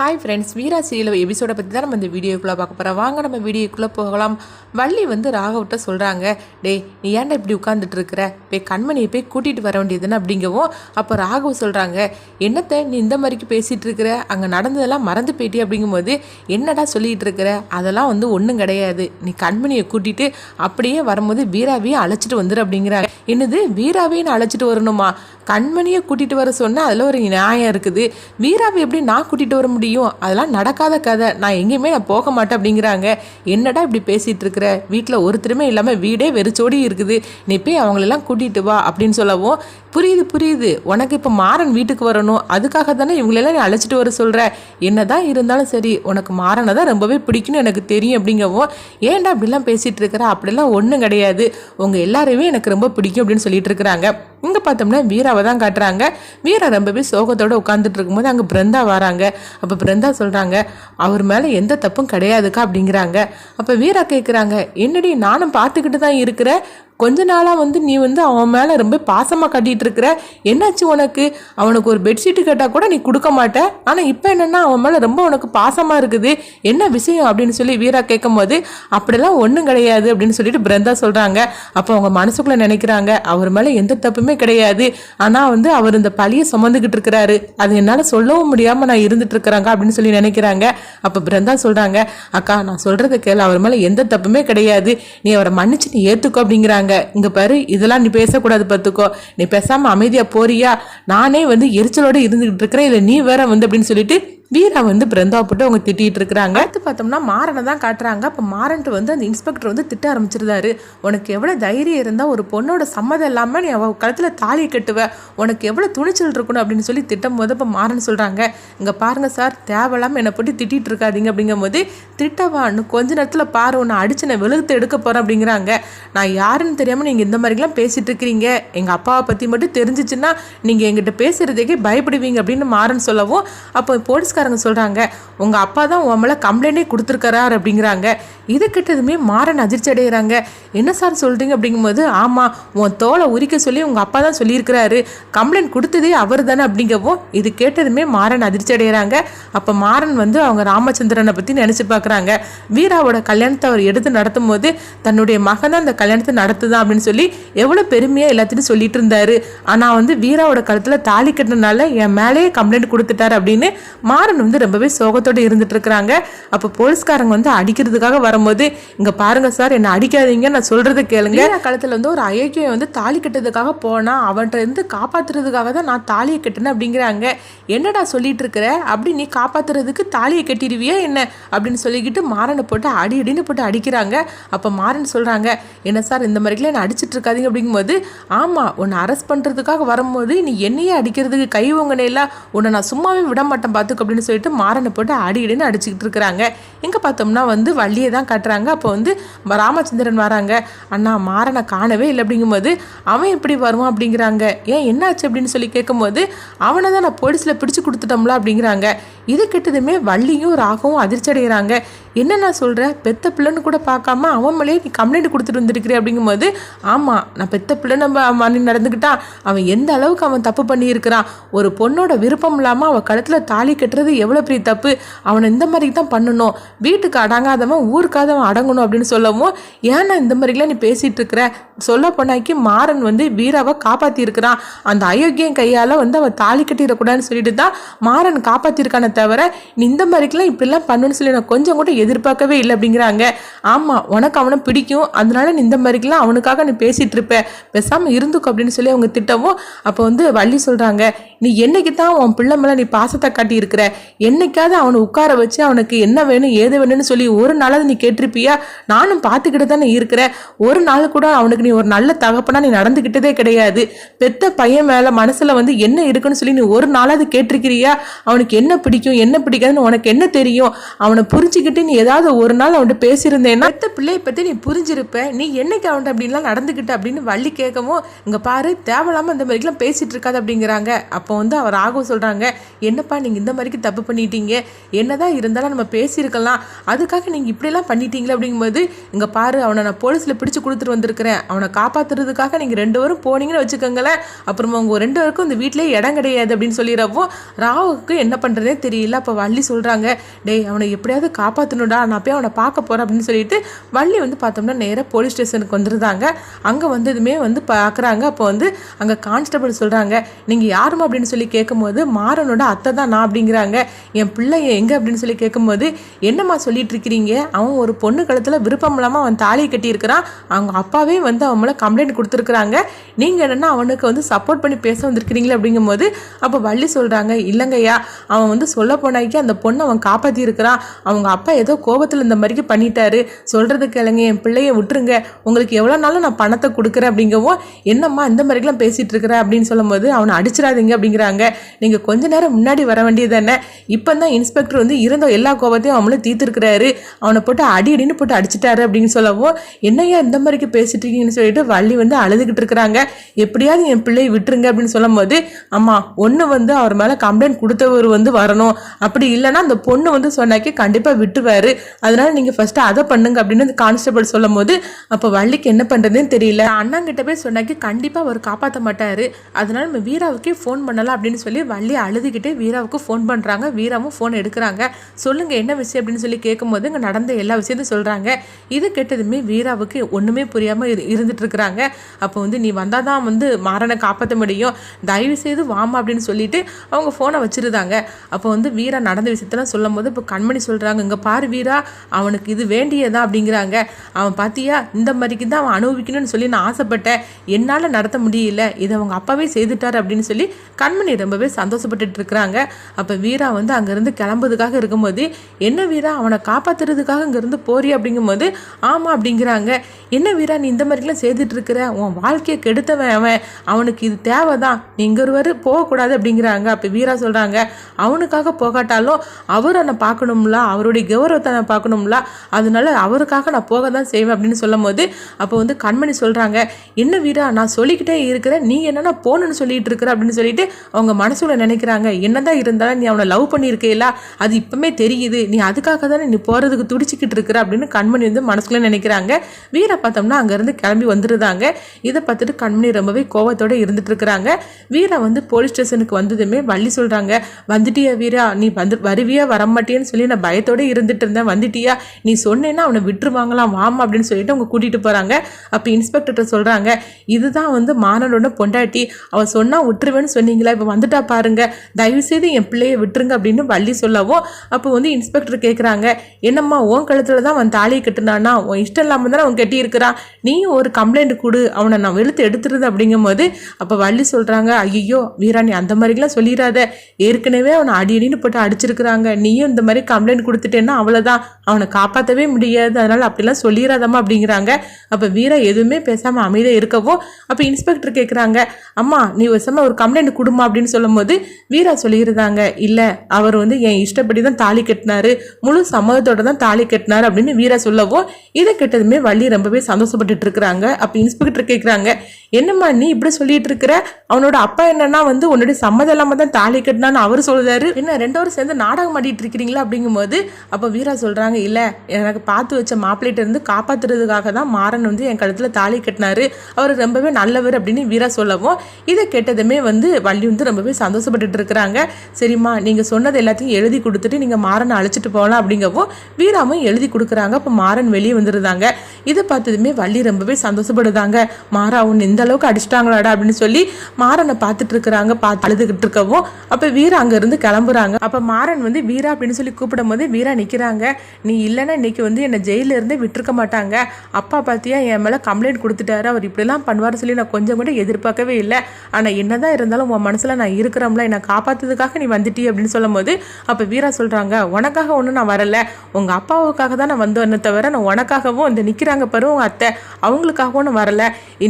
Hi friends வீரா serial எபிசோடை பற்றி தான் நம்ம இந்த வீடியோக்குள்ளே பார்க்க போகிறோம் வாங்க நம்ம வீடியோக்குள்ளே போகலாம். வள்ளி வந்து ராகவிட்ட சொல்கிறாங்க டேய் நீ ஏன்டா இப்படி உட்காந்துட்டு இருக்கிற? போய் கண்மணியை போய் கூட்டிகிட்டு வர வேண்டியதுன்னு அப்படிங்கவும் அப்போ ராகவ் சொல்கிறாங்க என்னத்தை நீ இந்த மாதிரிக்கு பேசிகிட்டு இருக்கிற? அங்கே நடந்ததெல்லாம் மறந்து போயிட்டி அப்படிங்கும்போது என்னடா சொல்லிகிட்டு இருக்கிற? அதெல்லாம் வந்து ஒன்றும் கிடையாது. நீ கண்மணியை கூட்டிகிட்டு அப்படியே வரும்போது வீராவையும் அழைச்சிட்டு வந்துடு அப்படிங்கிறாங்க. என்னது? வீராவேன்னு அழைச்சிட்டு வரணுமா? கண்மணியை கூட்டிகிட்டு வர சொன்னால் அதில் ஒரு நியாயம் இருக்குது. வீராவை எப்படி நான் கூட்டிகிட்டு வர முடியும்? அதெல்லாம் நடக்காத கதை. நான் எங்கேயுமே நான் போக மாட்டேன் அப்படிங்கிறாங்க. என்னடா இப்படி பேசிகிட்டு இருக்கிற? வீட்டில் ஒருத்தருமே இல்லாமல் வீடே வெறிச்சோடி இருக்குது. நீ போய் அவங்களெல்லாம் கூட்டிகிட்டு வா அப்படின்னு சொல்லவும் புரியுது புரியுது. உனக்கு இப்போ மாறன் வீட்டுக்கு வரணும். அதுக்காக தானே இவங்களெல்லாம் நீ அழைச்சிட்டு வர சொல்கிற என்னதான் இருந்தாலும் சரி உனக்கு மாறனை தான் ரொம்பவே பிடிக்கும்னு எனக்கு தெரியும். அப்படிங்கவும் ஏன்டா அப்படிலாம் பேசிகிட்டு இருக்கிற? அப்படிலாம் ஒன்றும் கிடையாது. உங்கள் எல்லாரையுமே எனக்கு ரொம்ப பிடிக்கும். அப்படின்னு சொல்லிட்டு இருக்கிறாங்க. இங்கே பார்த்தோம்னா வீராவை தான் காட்டுறாங்க. வீரா ரொம்பவே சோகத்தோடு உட்காந்துட்டு இருக்கும்போது அங்கே பிருந்தா வராங்க. அப்போ பிருந்தா சொல்கிறாங்க அவர் மேலே எந்த தப்பும் கிடையாதுக்கா அப்படிங்கிறாங்க. அப்போ வீரா கேட்குறாங்க என்னடி நானும் பார்த்துக்கிட்டு தான் இருக்கிறேன். கொஞ்ச நாளாக வந்து நீ வந்து அவன் மேலே ரொம்ப பாசமாக கட்டிகிட்டு இருக்கிற. என்னாச்சு உனக்கு? அவனுக்கு ஒரு பெட்ஷீட்டு கேட்டால் கூட நீ கொடுக்க மாட்ட. ஆனால் இப்போ என்னென்னா அவன் மேலே ரொம்ப உனக்கு பாசமாக இருக்குது. என்ன விஷயம் அப்படின்னு சொல்லி வீரா கேட்கும் போது அப்படிலாம் ஒன்றும் கிடையாது அப்படின்னு சொல்லிட்டு பிருந்தா சொல்கிறாங்க அப்போ அவங்க மனசுக்குள்ளே நினைக்கிறாங்க அவர் மேலே எந்த தப்புமே கிடையாது. ஆனால் வந்து அவர் இந்த பழியை சுமந்துக்கிட்டு இருக்கிறாரு. அது என்னால் சொல்லவும் முடியாமல் நான் இருந்துட்டு இருக்கிறாங்க அப்படின்னு சொல்லி நினைக்கிறாங்க. அப்போ பிருந்தா சொல்கிறாங்க அக்கா நான் சொல்கிறத கேள். அவர் மேலே எந்த தப்புமே கிடையாது. நீ அவரை மன்னிச்சு நீ ஏற்றுக்கோ அப்படிங்கிறாங்க. இங்க பாரு இதெல்லாம் நீ பேசக்கூடாது பார்த்துக்கோ. நீ பேசாம அமைதியா போறியா? நானே வந்து எரிச்சலோட இருந்துகிட்டு இருக்கிறேன். இல்லை நீ வேற வந்து அப்படின்னு சொல்லிட்டு வீரா வந்து பிருந்தா போட்டு அவங்க திட்டிகிட்டு இருக்கிறாங்க அடுத்து பார்த்தோம்னா மாறனை தான் காட்டுறாங்க. அப்போ மாறன்ட்டு வந்து அந்த இன்ஸ்பெக்டர் வந்து திட்ட ஆரம்பிச்சிருந்தாரு. உனக்கு எவ்வளோ தைரியம் இருந்தால் ஒரு பொண்ணோட சம்மதம் இல்லாமல் நீ அவள் கழுத்தில் தாலி கட்டுவ. உனக்கு எவ்வளோ துணிச்சல் இருக்கணும் அப்படின்னு சொல்லி திட்டும் போது இப்போ மாறன் சொல்கிறாங்க இங்கே பாருங்க சார் தேவையில்லாமல் என்னை போட்டு திட்டிகிட்டு இருக்காதீங்க அப்படிங்கும்போது போது திட்டவான்னு கொஞ்ச நேரத்தில் பாரு உன்னை அடிச்சு நான் வெளுத்து எடுக்க போகிறேன் அப்படிங்கிறாங்க. நான் யாருன்னு தெரியாமல் நீங்கள் இந்த மாதிரிலாம் பேசிகிட்டு இருக்கிறீங்க எங்கள் அப்பாவை பற்றி மட்டும் தெரிஞ்சிச்சுன்னா நீங்கள் எங்கிட்ட பேசுகிறதுக்கே பயப்படுவீங்க அப்படின்னு மாறன் சொல்லவும் அப்போ போலீஸ்காரங்க சொல்கிறாங்க உங்கள் அப்பா தான் உன் மேலே கம்ப்ளைண்டே கொடுத்துருக்காரு அப்படிங்கிறாங்க. இது கிட்டதுமே மாறன் அதிர்ச்சி அடைகிறாங்க என்ன சார் சொல்கிறீங்க அப்படிங்கும்போது ஆமாம் உன் தோலை உரிக்க சொல்லி உங்கள் அப்பா தான் சொல்லியிருக்கிறாரு. கம்ப்ளைண்ட் கொடுத்ததே அவர் தானே அப்படிங்கவும் இது கேட்டதுமே மாறன் அதிர்ச்சி அடைகிறாங்க அப்போ மாறன் வந்து அவங்க ராமச்சந்திரனை பற்றி நினச்சி பார்க்குறாங்க வீராவோட கல்யாணத்தை அவர் எடுத்து நடத்தும் போது தன்னுடைய மகன் தான் அந்த கல்யாணத்தை நடத்துதான் அப்படின்னு சொல்லி எவ்வளோ பெருமையாக எல்லாத்தையும் சொல்லிட்டு இருந்தாரு. ஆனால் வந்து வீராவோட கழுத்தில் தாலி கட்டினால என் மேலேயே கம்ப்ளைண்ட் கொடுத்துட்டாரு அப்படின்னு மாறன் வந்து ரொம்பவே சோகத்தோடு இருந்துட்டு இருக்கிறாங்க. அப்போ போலீஸ்காரங்க வந்து அடிக்கிறதுக்காக வரும்போது இங்கே பாருங்க சார் என்னை அடிக்காதீங்க நான் சொல்கிறத கேளுங்க. காலத்தில் வந்து ஒரு அயோக்கியம் வந்து தாலி கட்டுறதுக்காக போனா அவன்கிட்ட இருந்து காப்பாத்துறதுக்காக தான் நான் தாலியை கட்டினேன் அப்படிங்கிறாங்க. என்னடா சொல்லிட்டு இருக்கிற? அப்படி நீ காப்பாத்துறதுக்கு தாலியை கட்டிடுவியா என்ன? அப்படின்னு சொல்லிக்கிட்டு மாறனை போட்டு அடி அடின்னு போட்டு அடிக்கிறாங்க. அப்போ மாறன் சொல்கிறாங்க என்ன சார் இந்த மாதிரிலாம் என்ன அடிச்சிட்டு இருக்காதீங்க? அப்படிங்கும்போது ஆமாம் உன்னை அரெஸ்ட் பண்ணுறதுக்காக வரும்போது நீ என்னையே அடிக்கிறதுக்கு கை உங்கனேல உன்னை நான் சும்மாவே விட மாட்டேன் பார்த்துக்க அப்படின்னு சொல்லிட்டு மாறனை போட்டு அடி அடின்னு அடிச்சுக்கிட்டு இருக்கிறாங்க. எங்கே பார்த்தோம்னா வந்து வள்ளியை தான் கட்டுறாங்க. அப்போ வந்து ராமச்சந்திரன் வராங்க. அண்ணா மாறனை காணவே இல்லை அப்படிங்கும்போது அவன் எப்படி வருவான் அப்படிங்கிறாங்க. ஏன் என்னாச்சு அப்படின்னு சொல்லி கேட்கும்போது அவனை தான் நான் போலீஸில் பிடிச்சு கொடுத்துட்டோம்ல அப்படிங்கிறாங்க. இது கிட்டதுமே வள்ளியும் ராகவும் அதிர்ச்சி அடைகிறாங்க. என்ன நான் சொல்கிறேன் பெத்த பிள்ளைன்னு கூட பார்க்காம அவன் மேலேயே நீ கம்ப்ளைண்ட் கொடுத்துட்டு வந்திருக்கிறே அப்படிங்கும்போது ஆமாம் நான் பெத்த பிள்ளை நம்ம மணி நடந்துக்கிட்டா அவன் எந்த அளவுக்கு அவன் தப்பு பண்ணியிருக்கிறான்? ஒரு பொண்ணோட விருப்பம் இல்லாமல் அவள் கழுத்தில் தாலி கட்டுறது எவ்வளோ பெரிய தப்பு? அவனை இந்த மாதிரி தான் பண்ணணும். வீட்டுக்கு அடங்காதவன் ஊருக்காதவன் அடங்கணும் அப்படின்னு சொல்லவும் ஏன்னா இந்த மாதிரிலாம் நீ பேசிகிட்டு இருக்கிற? சொல்ல போனாக்கி மாறன் வந்து வீராவை காப்பாற்றியிருக்கிறான் அந்த அயோக்கியம் கையால் வந்து அவன் தாலி கட்டிடக்கூடாதுன்னு சொல்லிட்டு தான் மாறன் காப்பாற்றிருக்கானே தவிர நீ இந்த மாதிரிக்கெல்லாம் இப்படிலாம் பண்ணுன்னு சொல்லி நான் கொஞ்சம் கூட எதிர்பார்க்கவே இல்லை அப்படிங்கிறாங்க. ஆமாம் உனக்கு அவனை பிடிக்கும். அதனால நீ இந்த மாதிரிக்கெல்லாம் அவனுக்காக நீ பேசிகிட்டு இருப்ப. பேசாமல் இருந்துக்கும் அப்படின்னு சொல்லி அவங்க திட்டவும் அப்போ வந்து வள்ளி சொல்கிறாங்க நீ என்னைக்கு தான் உன் பிள்ளை மேலே நீ பாசத்தை காட்டியிருக்கிற? என்னைக்காவது அவனை உட்கார வச்சு அவனுக்கு என்ன வேணும் ஏது வேணும்னு சொல்லி ஒரு நாளாவது நீ கேட்டிருப்பியா? நானும் பார்த்துக்கிட்டு தானே இருக்கிறேன். ஒரு நாள் கூட அவனுக்கு நீ நீ ஒரு நல்ல தகப்பனா நீ நடந்துக்கிட்டதே கிடையாது. பெத்த பையன் மேலே மனசில் வந்து என்ன இருக்குன்னு சொல்லி நீ ஒரு நாளாவது கேட்டிருக்கிறியா? அவனுக்கு என்ன பிடிக்கும் என்ன பிடிக்காதுன்னு உனக்கு என்ன தெரியும்? அவனை புரிஞ்சுக்கிட்டு நீ ஏதாவது ஒரு நாள் அவன்கிட்ட பேசியிருந்தேன்னா பெத்த பிள்ளையை பற்றி நீ புரிஞ்சிருப்ப. நீ என்னைக்கு அவன்கிட்ட அப்படின்லாம் நடந்துக்கிட்ட அப்படின்னு வள்ளி கேட்கவும் இங்கே பாரு தேவையில்லாமல் இந்த மாதிரிலாம் பேசிட்டு இருக்காது அப்படிங்கிறாங்க. அப்போ வந்து அவர் ராഘவ சொல்கிறாங்க என்னப்பா நீங்கள் இந்த மாதிரிக்கு தப்பு பண்ணிட்டீங்க? என்னதான் இருந்தாலும் நம்ம பேசியிருக்கலாம். அதுக்காக நீங்கள் இப்படிலாம் பண்ணிட்டீங்களே அப்படிங்கும்போது இங்கே பாரு அவனை நான் போலீஸில் பிடிச்சு கொடுத்துட்டு வந்திருக்கிறேன். அவனை அவனை காப்பாத்துறதுக்காக நீங்கள் ரெண்டு பேரும் போனீங்கன்னு வச்சுக்கோங்களேன். அப்புறமா உங்கள் ரெண்டு பேருக்கும் இந்த வீட்டிலேயே இடம் கிடையாது அப்படின்னு சொல்லிடுறப்போ ராவுக்கு என்ன பண்ணுறதே தெரியல. அப்போ வள்ளி சொல்கிறாங்க டேய் அவனை எப்படியாவது காப்பாற்றணுடா நான் போய் அவனை பார்க்க போகிறேன் அப்படின்னு சொல்லிட்டு வள்ளி வந்து பார்த்தோம்னா நேராக போலீஸ் ஸ்டேஷனுக்கு வந்துருந்தாங்க. அங்கே வந்ததுமே வந்து பார்க்குறாங்க அப்போ வந்து அங்கே கான்ஸ்டபிள் சொல்கிறாங்க நீங்கள் யாருமா அப்படின்னு சொல்லி கேட்கும்போது மாறனோட அத்தை தான் நான் அப்படிங்கிறாங்க. என் பிள்ளை எங்கே? அப்படின்னு சொல்லி கேட்கும்போது என்னம்மா சொல்லிட்டு இருக்கிறீங்க? அவன் ஒரு பொண்ணு கழுத்தில் விருப்பம் இல்லாமல் அவன் தாலியை கட்டியிருக்கிறான். அவங்க அப்பாவே வந்து அவன் மேலே கம்ப்ளைண்ட் கொடுத்துருக்குறாங்க. நீங்கள் என்னென்னா அவனுக்கு வந்து சப்போர்ட் பண்ணி பேச வந்திருக்கிறீங்களே அப்படிங்கும்போது அப்போ வள்ளி சொல்கிறாங்க இல்லைங்கய்யா அவன் வந்து சொல்ல போனாக்கி அந்த பொண்ணை அவன் காப்பாற்றி இருக்கிறான் அவங்க அப்பா ஏதோ கோபத்தில் இந்த மாதிரிக்கு பண்ணிட்டாரு. சொல்கிறது கேளுங்க என் பிள்ளைய விட்டுருங்க. உங்களுக்கு எவ்வளோ நாளும் நான் பணத்தை கொடுக்குறேன் அப்படிங்கவும் என்னம்மா இந்த மாதிரிலாம் பேசிகிட்டு இருக்கிற? அப்படின்னு சொல்லும்போது அவனை அடிச்சிடாதீங்க அப்படிங்கிறாங்க. நீங்கள் கொஞ்ச நேரம் முன்னாடி வர வேண்டியது தானே. இப்போ தான் இன்ஸ்பெக்டர் வந்து இருந்த எல்லா கோபத்தையும் அவங்களும் தீர்த்துருக்கிறாரு. அவனை போட்டு அடி அடின்னு போட்டு அடிச்சிட்டாரு அப்படின்னு சொல்லவும் என்னையா இந்த மாதிரிக்கு பேசிட்டு அப்படின்னு சொல்லிட்டு வள்ளி வந்து அழுதுகிட்டு இருக்கிறாங்க. எப்படியாவது என் பிள்ளையை விட்டுருங்க அப்படின்னு சொல்லும்போது அம்மா ஒன்று வந்து அவர் மேலே கம்ப்ளைண்ட் கொடுத்தவர் வந்து வரணும். அப்படி இல்லைன்னா அந்த பொண்ணு வந்து சொன்னாக்கி கண்டிப்பாக விட்டுருவாரு. அதனால நீங்கள் ஃபஸ்ட்டு அதை பண்ணுங்க அப்படின்னு அந்த கான்ஸ்டபிள் சொல்லும் போது அப்போ வள்ளிக்கு என்ன பண்ணுறதுன்னு தெரியல. அண்ணன் கிட்ட போய் சொன்னாக்கி கண்டிப்பாக அவர் காப்பாற்ற மாட்டார். அதனால நம்ம வீராவுக்கே ஃபோன் பண்ணலாம் அப்படின்னு சொல்லி வள்ளி அழுதுகிட்டே வீராவுக்கு ஃபோன் பண்ணுறாங்க வீராவும் ஃபோன் எடுக்கிறாங்க. சொல்லுங்கள் என்ன விஷயம் அப்படின்னு சொல்லி கேட்கும்போது இங்கே நடந்த எல்லா விஷயத்தையும் சொல்கிறாங்க இது கெட்டதுமே வீராவுக்கு ஒன்றுமே புரியாமல் இரு இருந்துட்டு இருக்கிறாங்க அப்போ வந்து நீ வந்தால் தான் வந்து மாறனை காப்பாற்ற முடியும். தயவு செய்து வாமா அப்படின்னு சொல்லிட்டு அவங்க ஃபோனை வச்சிருந்தாங்க. அப்போ வந்து வீரா நடந்த விஷயத்தெல்லாம் சொல்லும் போது இப்போ கண்மணி சொல்கிறாங்க இங்கே பாரு வீரா அவனுக்கு இது வேண்டியதா? அப்படிங்கிறாங்க. அவன் பார்த்தியா இந்த மாதிரிக்கு தான் அவன் அனுபவிக்கணும்னு சொல்லி நான் ஆசைப்பட்டேன். என்னால் நடத்த முடியல. இதை அவங்க அப்பாவே செய்துட்டார் அப்படின்னு சொல்லி கண்மணி ரொம்பவே சந்தோஷப்பட்டுட்டு இருக்கிறாங்க அப்போ வீரா வந்து அங்கேருந்து கிளம்புறதுக்காக இருக்கும்போது என்ன வீரா அவனை காப்பாற்றுறதுக்காக இங்கேருந்து போறி அப்படிங்கும்போது ஆமாம் அப்படிங்கிறாங்க. என்ன வீரா நீ இந்த மாதிரி செய்துட்டு இருக்கிற உன் வாழ்க்கையை கெடுத்தவன் அவன். அவனுக்கு இது தேவைதான். நீ இங்கே ஒருவர் போகக்கூடாது அப்படிங்கிறாங்க. அப்போ வீரா சொல்கிறாங்க அவனுக்காக போகாட்டாலும் அவர் என்னை பார்க்கணும்ல அவருடைய கௌரவத்தை நான் பார்க்கணும்ல அதனால அவருக்காக நான் போக தான் செய்வேன் அப்படின்னு சொல்லும் போது அப்போ வந்து கண்மணி சொல்கிறாங்க என்ன வீரா நான் சொல்லிக்கிட்டே இருக்கிறேன். நீ என்னென்ன போகணுன்னு சொல்லிட்டு இருக்கிற அப்படின்னு சொல்லிட்டு அவங்க மனசுல நினைக்கிறாங்க என்னதான் இருந்தாலும் நீ அவனை லவ் பண்ணியிருக்கேல அது இப்பவுமே தெரியுது. நீ அதுக்காக தானே நீ போகிறதுக்கு துடிச்சிக்கிட்டு இருக்கிற அப்படின்னு கண்மணி வந்து மனசுக்குள்ள நினைக்கிறாங்க. வீரை பார்த்தோம்னா அங்கேருந்து கிளம்பி வந்துருந்தாங்க. இதை பார்த்துட்டு கண்மணி ரொம்பவே கோவத்தோட இருந்துட்டு இருக்கிறாங்க வீரா வந்து போலீஸ் ஸ்டேஷனுக்கு வந்ததுமே வள்ளி சொல்கிறாங்க வந்துட்டியா வீரா? நீ வந்து வருவியா? வரமாட்டியன்னு சொல்லி நான் பயத்தோட இருந்துட்டு இருந்தேன் வந்துட்டியா? நீ சொன்னேன்னா அவனை விட்டுருவாங்களாம் வாமா அப்படின்னு சொல்லிட்டு அவங்க கூட்டிகிட்டு போகிறாங்க அப்போ இன்ஸ்பெக்டர்கிட்ட சொல்கிறாங்க இதுதான் வந்து மாணவனோட பொண்டாட்டி. அவள் சொன்னால் விட்டுருவேன்னு சொன்னீங்களா? இப்போ வந்துட்டா பாருங்க. தயவுசெய்து என் பிள்ளையை விட்டுருங்க அப்படின்னு வள்ளி சொல்லவும் அப்போ வந்து இன்ஸ்பெக்டர் கேட்குறாங்க என்னம்மா உன் கழுத்தில் தான் அவன் தாலியை கட்டுனானா? உன் இஷ்டம் இல்லாமல் தானே அவன் கட்டியிருக்கிறான்? நீயும் ஒரு கம்ப்ளைண்ட் கொடு அவனை நான் வெளுத்து எடுத்துருது அப்படிங்கும்போது அப்போ வள்ளி சொல்கிறாங்க ஐயோ வீரா நீ அந்த மாதிரிலாம் சொல்லிடாத ஏற்கனவே அவனை அடி அடின்னு போட்டு அடிச்சிருக்கிறாங்க. நீயும் இந்த மாதிரி கம்ப்ளைண்ட் கொடுத்துட்டேன்னா அவ்வளோதான் அவனை காப்பாற்றவே முடியாது. அதனால் அப்படிலாம் சொல்லிடாதம்மா அப்படிங்கிறாங்க. அப்போ வீரா எதுவுமே பேசாமல் அமைதியாக இருக்கவும் அப்போ இன்ஸ்பெக்டர் கேட்குறாங்க அம்மா நீ வசமாக ஒரு கம்ப்ளைண்ட் கொடுமா அப்படின்னு சொல்லும்போது வீரா சொல்லியிருந்தாங்க இல்லை அவர் வந்து என் இஷ்டப்படி தான் தாலி கட்டினாரு. முழு சம்மதத்தோட தான் தாலி கட்டினாரு அப்படின்னு வீரா சொல்லவும் இதை கெட்டதுமே வள்ளி ரொம்பவே சந்தோஷப்பட்டுட்டு இருக்கிறாங்க. அப்போ இன்ஸ்பெக்டர் கேட்குறாங்க என்னம்மா நீ இப்படி சொல்லிட்டு இருக்கிற? அவனோட அப்பா என்னன்னா வந்து உன்னுடைய சம்மதம் இல்லாமல் தான் தாலி கட்டினான்னு அவர் சொல்கிறாரு என்ன ரெண்டோரும் சேர்ந்து நாடகம் ஆடிட்டு இருக்கிறீங்களா அப்படிங்கும்போது அப்போ வீரா சொல்கிறாங்க இல்லை எனக்கு பார்த்து வச்ச மாப்பிள்ளைகிட்ட இருந்து தான் மாறன் வந்து என் கழுத்தில் தாலி கட்டினாரு. அவர் ரொம்பவே நல்லவர் அப்படின்னு வீரா சொல்லவும் இதை கேட்டதுமே வந்து வள்ளி வந்து ரொம்பவே சந்தோஷப்பட்டுட்டு இருக்கிறாங்க. சரிம்மா நீங்கள் சொன்னது எல்லாத்தையும் எழுதி கொடுத்துட்டு நீங்கள் மாறனை அழைச்சிட்டு போகலாம் அப்படிங்கவும் வீராமும் எழுதி கொடுக்குறாங்க. அப்போ மாறன் வெளியே வந்துருந்தாங்க இதை பார்த்ததுமே வள்ளி ரொம்பவே சந்தோஷப்படுதாங்க. மாறா உன் இந்த அளவுக்கு அடிச்சிட்டாங்களாடா அப்படின்னு சொல்லி மாறனை பார்த்துட்டு இருக்கிறாங்க. பார்த்து அழுதுகிட்டு இருக்கவும். அப்போ வீரா அங்கேருந்து கிளம்புறாங்க. அப்போ மாறன் வந்து வீரா அப்படின்னு சொல்லி கூப்பிடும் போது வீரா நிற்கிறாங்க நீ இல்லைன்னா இன்னைக்கு வந்து என்னை ஜெயில இருந்தே விட்டுருக்க மாட்டாங்க. அப்பா பார்த்தியா என் மேலே கம்ப்ளைண்ட் கொடுத்துட்டாரு. அவர் இப்படிலாம் பண்ணுவார் சொல்லி நான் கொஞ்சம் கூட எதிர்பார்க்கவே இல்லை. ஆனால் என்னதான் இருந்தாலும் உன் மனசில் நான் இருக்கிறோம்ல. என்னை காப்பாற்றுறதுக்காக நீ வந்துட்டி அப்படின்னு சொல்லும் போது அப்போ வீரா சொல்கிறாங்க உனக்காக ஒன்றும் நான் வரல. உங்கள் அப்பாவுக்காக தான் நான் வந்தேன்னு தவிர நான் உனக்காகவும் இந்த நிற்கிறாங்க பாரு உங்கள் அத்தை. அவங்களுக்கு உனக்காகவும் வரல.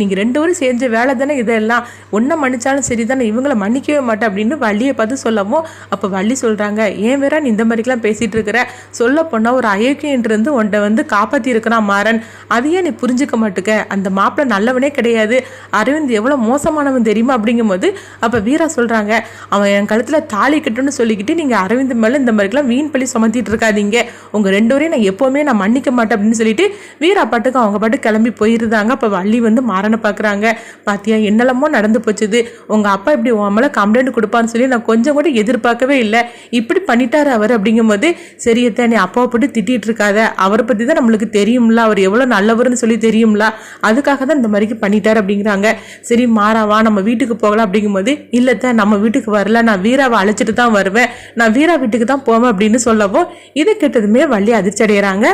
நீங்கள் ரெண்டு பேரும் செஞ்ச வேலை தானே இதெல்லாம். ஒன்றை மன்னிச்சாலும் சரி தானே இவங்கள மன்னிக்கவே மாட்டேன் அப்படின்னு வள்ளியை பார்த்து சொல்லவும் அப்போ வள்ளி சொல்கிறாங்க ஏன் வேற நீ இந்த மாதிரிக்கெல்லாம் பேசிகிட்டு இருக்கிற? சொல்ல போனால் ஒரு அயோக்கியன்றிருந்து உன்னை வந்து காப்பாற்றி இருக்கிறான் மாறன். அதையே நீ புரிஞ்சுக்க மாட்டுக்க? அந்த மாப்பிள்ளை நல்லவனே கிடையாது. அரவிந்த் எவ்வளோ மோசமானவன் தெரியுமா? அப்படிங்கும்போது அப்போ வீரா சொல்கிறாங்க அவன் என் கழுத்தில் தாலி கட்டுன்னு சொல்லிக்கிட்டு நீங்கள் அரவிந்த் மேலே இந்த மாதிரிக்கெல்லாம் வீண் பழி சுமத்திட்டு இருக்காதீங்க. உங்கள் ரெண்டு வரையும் நான் எப்போவுமே நான் மன்னிக்க மாட்டேன் அப்படின்னு சொல்லிட்டு வீரா பாட்டுக்கு அவங்க பாட்டு கிளம்பி போயிடுது தாங்க அப்போ வள்ளி வந்து மாறனை பார்க்குறாங்க பாத்தியா என்னெல்லாமோ நடந்து போச்சுது. உங்கள் அப்பா இப்படி உன் மேலே கம்ப்ளைண்ட் கொடுப்பான்னு சொல்லி நான் கொஞ்சம் கூட எதிர்பார்க்கவே இல்லை. இப்படி பண்ணிட்டார் அவர் அப்படிங்கும்போது சரியத்தே நீ அப்பாவை போட்டு திட்டிகிட்டு இருக்காத அவரை பற்றி தான் நம்மளுக்கு தெரியும்ல. அவர் எவ்வளோ நல்லவர்னு சொல்லி தெரியும்ல. அதுக்காக தான் இந்த மாதிரிக்கு பண்ணிட்டார் அப்படிங்கிறாங்க. சரி மாறாவா நம்ம வீட்டுக்கு போகலாம் அப்படிங்கும்போது இல்லைத்த நம்ம வீட்டுக்கு வரல. நான் வீராவை அழைச்சிட்டு தான் வருவேன். நான் வீரா வீட்டுக்கு தான் போவேன் அப்படின்னு சொல்லவும் இதை கேட்டதுமே வள்ளி அதிர்ச்சி அடைகிறாங்க